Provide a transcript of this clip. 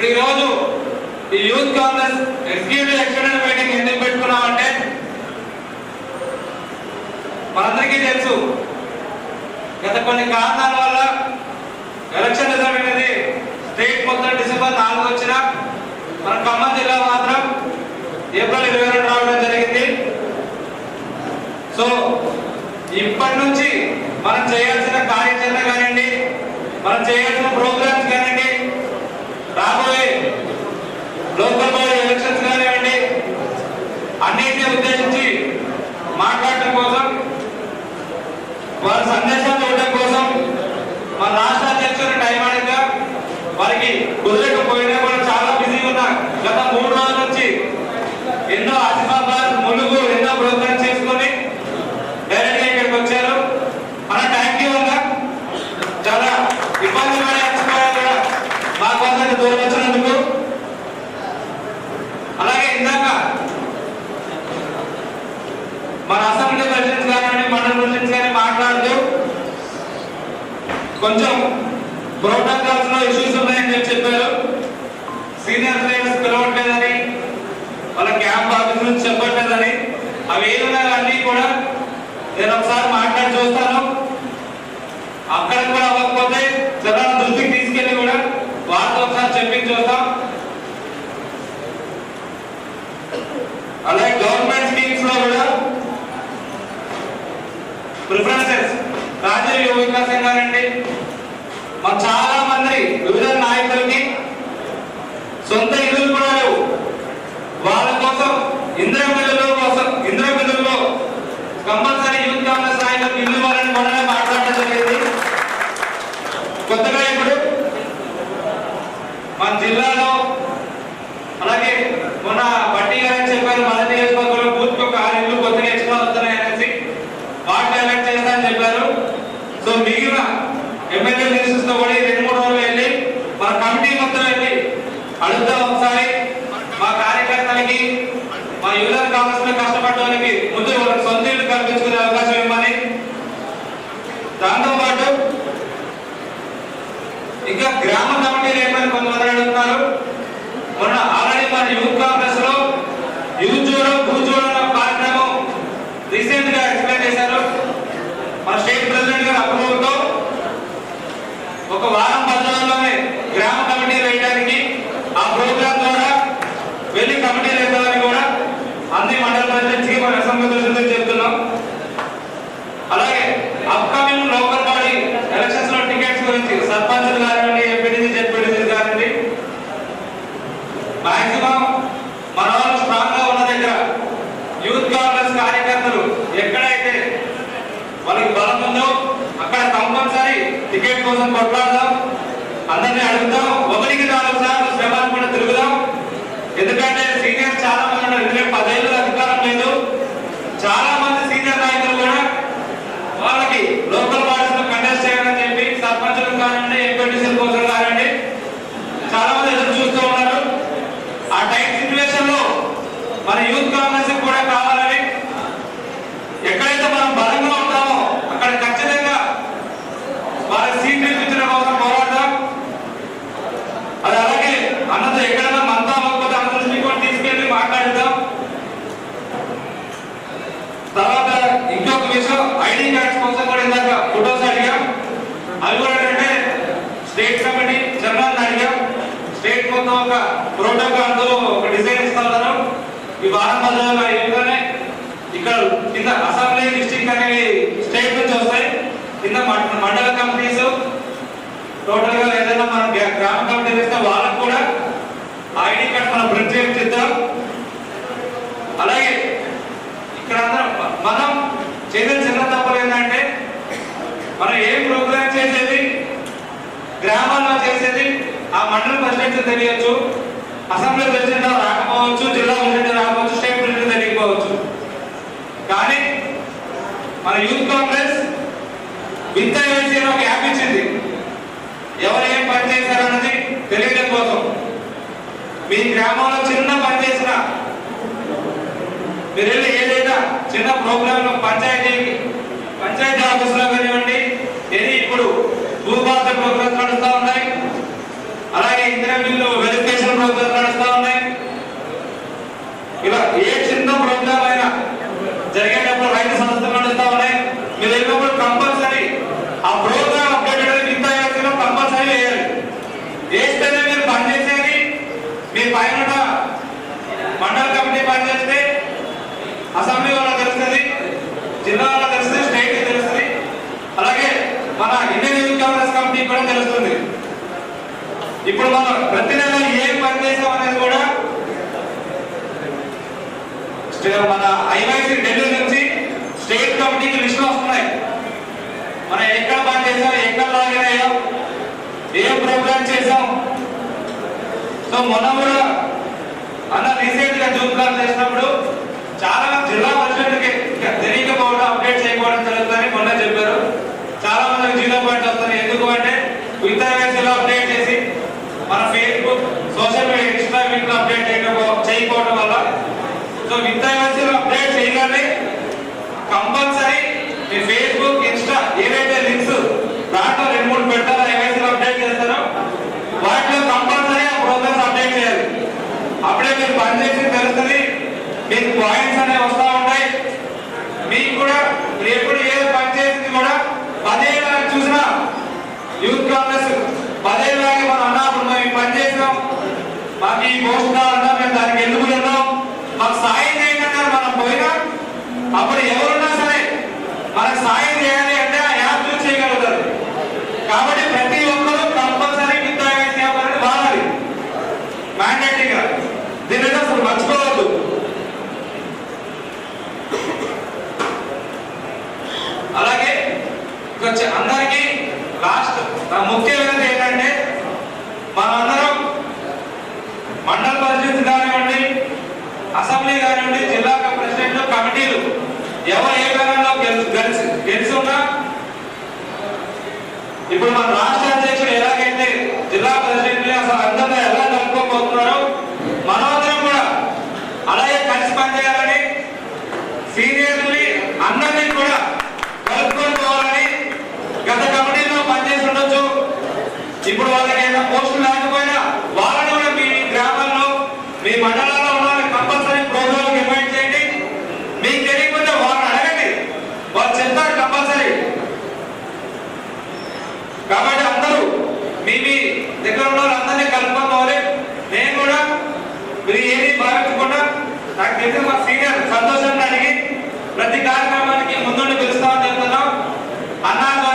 ఇప్పుడు ఈరోజు రోజు ఈ youth congress executive extended meeting ఎందుకు పెట్టుకున్నామంటే మనందరికీ తెలుసు గత కొన్ని కారణాల వల్ల ఎలక్షన్ రిజల్ట్ అనేది స్టేట్ మొత్తం డిసెంబర్ నాలుగు వచ్చిన మన ఖమ్మం జిల్లా మాత్రం ఏప్రిల్ ఇరవై రెండు రావడం జరిగింది. సో ఇప్పటి నుంచి మనం చేయాల్సిన కార్యాచరణ కానివ్వండి మనం చేయాల్సిన ప్రోగ్రామ్స్ కానివ్వండి రాబోయే లోకల్ బాడీ ఎలక్షన్స్ కానివ్వండి అన్నింటినీ ఉద్దేశించి మాట్లాడటం కోసం వారి సందేశం చూడటం కోసం మన రాష్ట్ర అధ్యక్షుడు టైం అడగ వారికి కుదరకపోయినా కూడా చాలా బిజీగా ఉన్నా. గత మూడు రోజుల నుంచి ఎన్నో ఆసిఫాబాద్ ములుగు ఎన్నో ప్రోగ్రామ్ చేసుకొని డైరెక్ట్గా ఇక్కడికి వచ్చారు. మన థ్యాంక్ యూ అన్న చాలా ఇబ్బంది పడే వచ్చిపోయారు కూడా మా కోసం దూరం వచ్చినందుకు. అలాగే ఇందాక మన అసెంబ్లీ ప్రెసిడెంట్ కానీ మండల ప్రెసిడెంట్ కానీ మాట్లాడుతూ కొంచెం ప్రోటోకాల్స్లో ఇష్యూస్ ఉన్నాయని చెప్పి చెప్పారు. సీనియర్ లీడర్స్ పిలవట్లేదని వాళ్ళ క్యాంప్ ఆఫీస్ నుంచి చెప్పట్లేదని అవి ఏదైనా అన్ని కూడా నేను ఒకసారి మాట్లాడి చూస్తాను. అక్కడ కూడా అవ్వకపోతే జనాల దృష్టికి తీసుకెళ్ళి కూడా వారితో ఒకసారి చెప్పి చూస్తాం. అలాగే గవర్నమెంట్ స్కీమ్స్లో కూడా ప్రిఫరెన్సెస్ రాజీవ్ యువ వికాస్ గారండి మరి చాలా మంది విభజన నాయకులకి సొంత ఇల్లు కూడా లేవు. వాళ్ళ కోసం ఇంద్ర బిల్లుల కోసం ఇంద్ర బిల్లుల్లో కంపల్సరీ యూత్ కాంగ్రెస్ నాయకులకు ఇల్లు వాళ్ళని మొన్ననే మాట్లాడడం జరిగింది. కొత్తగా ఇప్పుడు మన జిల్లాలో అలాగే మన బట్టి గారు చెప్పారు మన నియోజకవర్గంలో బూత్ ఒక ఆరు ఇల్లు కొత్తగా ఎక్స్ట్రా వస్తున్నాయి అనేసి వాటిని ఎలక్ట్ చేస్తా అని చెప్పారు సో మిగిలిన ఎమ్మెల్యే కూడా రెండు మూడు రోజులు వెళ్ళి మన కమిటీ మొత్తం వెళ్ళి అడుగుతాం ఒకసారి మా కార్యకర్తలకి మా యువత కావాల్సిన లో కష్టపడడానికి ముందు వాళ్ళకి సొంత ఇల్లు కల్పించుకునే అవకాశం ఇవ్వమని. దాంతోపాటు ఇంకా గ్రామ కమిటీలు ఏమని కొంతమంది అడుగుతున్నారు మొన్న ఆల్రెడీ మన యూత్ కాంగ్రెస్లో యూత్ జోడో భూ జోడో అనే కార్యక్రమం రీసెంట్గా ఎక్స్ప్లెయిన్ చేశారు మన స్టేట్ ప్రెసిడెంట్ గారు అప్రూవల్తో ఒక వారం పది గ్రామ కమిటీ వేయడానికి ఆ ప్రోగ్రామ్ ద్వారా వెళ్ళి కమిటీ వేద్దామని కూడా అన్ని మండల ప్రెసిడెంట్స్ మన అసెంబ్లీ చెప్తున్నాం. అలాగే అప్కమింగ్ లోకల్ బాడీ ఎలక్షన్స్లో టికెట్స్ గురించి సర్పంచులు కానివ్వండి ఎంపీడీసీ జెడ్పీటీసీ కానివ్వండి మాక్సిమం మన వాళ్ళు స్ట్రాంగ్గా ఉన్న దగ్గర యూత్ కాంగ్రెస్ కార్యకర్తలు ఎక్కడైతే వాళ్ళకి బలం ఉందో అక్కడ కంపల్సరీ టికెట్ కోసం కొట్లాడదాం. అందరినీ అడుగుదాం. ఒకరికి నాలుగు సార్లు శ్రమాన్ని కూడా తిరుగుదాం. ఎందుకంటే సీనియర్స్ చాలా మంది ఉన్నారు. ఎందుకంటే పదేళ్ళు అధికారం లేదు. చాలా మంది సీనియర్ నాయకులు కూడా వాళ్ళకి లోకల్ బాడీస్లో కంటెస్ట్ చేయాలని చెప్పి సర్పంచులు కానివ్వండి ఎంపీటీసీల కోసం కానివ్వండి చాలా మంది ఎదురు చూస్తూ ఉన్నారు. ఆ టైం సిచ్యువేషన్లో మన యూత్ కాంగ్రెస్ కూడా కావాలని ఎక్కడైతే మనం బలంగా ఉంటామో అక్కడ ఖచ్చితంగా వాళ్ళ సీట్ ఇప్పించడం కోసం పోరాడదాం అది అలాగే అన్నది ఎక్కడైనా మనతో అవ్వకపోతే అన్న దృష్టికి కూడా తీసుకెళ్ళి మాట్లాడుదాం తర్వాత ఇంకొక విషయం ఐడి కార్డ్స్ కోసం కూడా ఇందాక ఫోటోస్ అడిగాం అవి కూడా ఏంటంటే స్టేట్ కమిటీ జనరల్ అడిగాం స్టేట్ మొత్తం ఒక ప్రోటోకాల్తో ఒక డిజైన్ ఇస్తా ఈ వారం పది అయిపోగానే ఇక్కడ కింద అసెంబ్లీ డిస్ట్రిక్ట్ అనేవి స్టేట్ నుంచి వస్తాయి. కింద మండ- మండల కమిటీస్ టోటల్గా ఏదైనా మనం గ్రామ కమిటీ చేస్తే వాళ్ళకు కూడా ఐడి కార్డ్ మనం ప్రింట్ చేసి అలాగే ఇక్కడ అందరం మనం చేసిన చిన్న తప్పులు ఏంటంటే మనం ఏం ప్రోగ్రామ్ చేసేది? గ్రామాల్లో చేసేది? ఆ మండల ప్రెసిడెంట్ తెలియచ్చు. అసెంబ్లీ ప్రెసిడెంట్ రాకపోవచ్చు. జిల్లా ప్రెసిడెంట్ రాకపోవచ్చు. స్టేట్ ప్రెసిడెంట్ తెలియకపోవచ్చు. కానీ మన యూత్ కాంగ్రెస్ వింత వేసి ఒక యాప్ ఇచ్చింది. ఎవరు ఏం పని చేశారు తెలియడం కోసం. మీ గ్రామంలో చిన్న పని చేసిన మీరు వెళ్ళి ఏదైనా చిన్న ప్రోగ్రామ్ పంచాయతీ పంచాయతీ ఆఫీస్లో కానివ్వండి ఇప్పుడు భూభాగ్య ప్రోగ్రామ్స్ నడుస్తూ ఉన్నాయి. అలాగే ఇంద్రమిల్లు వెరిఫికేషన్ ప్రోగ్రామ్స్ నడుస్తూ ఉన్నాయి. ఇలా ఏ చిన్న ప్రోగ్రామ్ అయినా జరిగేటప్పుడు రైతు సంస్థలు నడుస్తూ ఉన్నాయి. మీరు వెళ్ళినప్పుడు కంపల్సరీ ఆ ప్రోగ్రామ్ అప్డేట్ అనేది ఇంత చేసిన కంపల్సరీ వేయాలి. వేస్తేనే మీరు పనిచేసేది. మీ పైన మండల కమిటీ పనిచేస్తే అసెంబ్లీ ఇప్పుడు మనం ప్రతి నెల ఏం పని చేసాం అనేది కూడా మన ఐవైసీ ఢిల్లీ నుంచి స్టేట్ కమిటీకి లిస్టులు వస్తున్నాయి. మనం ఎక్కడ పని చేసాం ఎక్కడ లాగిన్ అయ్యాం ఏం ప్రోగ్రామ్ చేసాం. సో మొన్న కూడా అన్న రీసెంట్గా జూమ్ కాల్ చేసినప్పుడు చాలా మంది జిల్లా పరిషత్కి తెలియకపోవడం అప్డేట్ చేయకపోవడం జరుగుతుందని మొన్న చెప్పారు. చాలా మందికి జీరో పాయింట్ వస్తుంది. ఎందుకు అంటే ఇతర వేసీలో అప్డేట్ చేసి మన ఫేస్బుక్ సోషల్ మీడియా ఇన్స్టా వీటిలో అప్డేట్ చేయకపో చేయకపోవడం వల్ల సో విత్ వ్యవస్థలు అప్డేట్ చేయగానే కంపల్సరీ మీ ఫేస్బుక్ ఇన్స్టా ఏవైతే లింక్స్ దాంట్లో రెండు మూడు పెడతారో ఐవైసీలో అప్డేట్ చేస్తారో వాటిలో కంపల్సరీ ఆ ప్రోగ్రామ్స్ అప్డేట్ చేయాలి. అప్పుడే మీరు పని చేసి తెలుస్తుంది మీకు పాయింట్స్ అనేవి వస్తూ ఉంటాయి మీకు కూడా మీరు ఎప్పుడు ఏదో పని చేసింది కూడా పదేళ్ళ చూసినా యూత్ కాంగ్రెస్ పదేళ్ళకి మనం అన్నప్పుడు మేము ఈ పని చేసినాం మాకు ఈ పోస్ట్ కావాలన్నా మేము దానికి ఎందుకు ఉన్నాం మాకు సాయం చేయండి అన్నారు మనం పోయినా అప్పుడు ఎవరున్నా సరే మనకు సాయం చేయాలి అంటే ఆ యాప్ యూజ్ చేయగలుగుతారు కాబట్టి ప్రతి ఒక్కరూ కంపల్సరీ విత్ ఐవైసీ యాప్ అనేది వాడాలి మ్యాండేటరీగా దీనిని అసలు మర్చిపోవద్దు అలాగే ఇంకొచ్చి అందరికీ లాస్ట్ ముఖ్యమైనది ఏంటంటే మనందరం మండల పరిషత్ కానివ్వండి అసెంబ్లీ కానివ్వండి జిల్లా ప్రెసిడెంట్ కమిటీలు ఎవరు ఏ కాలంలో గెలిచి గెలిచి ఉన్నా ఇప్పుడు మన రాష్ట్ర అధ్యక్షుడు ఎలాగైతే జిల్లా ప్రెసిడెంట్ అసలు అందరినీ ఎలా కలుపుకోబోతున్నారో మనమందరం కూడా అలాగే కలిసి పనిచేయాలని సీనియర్ని అందరినీ కూడా కలుపుకొని பன்னாண்டு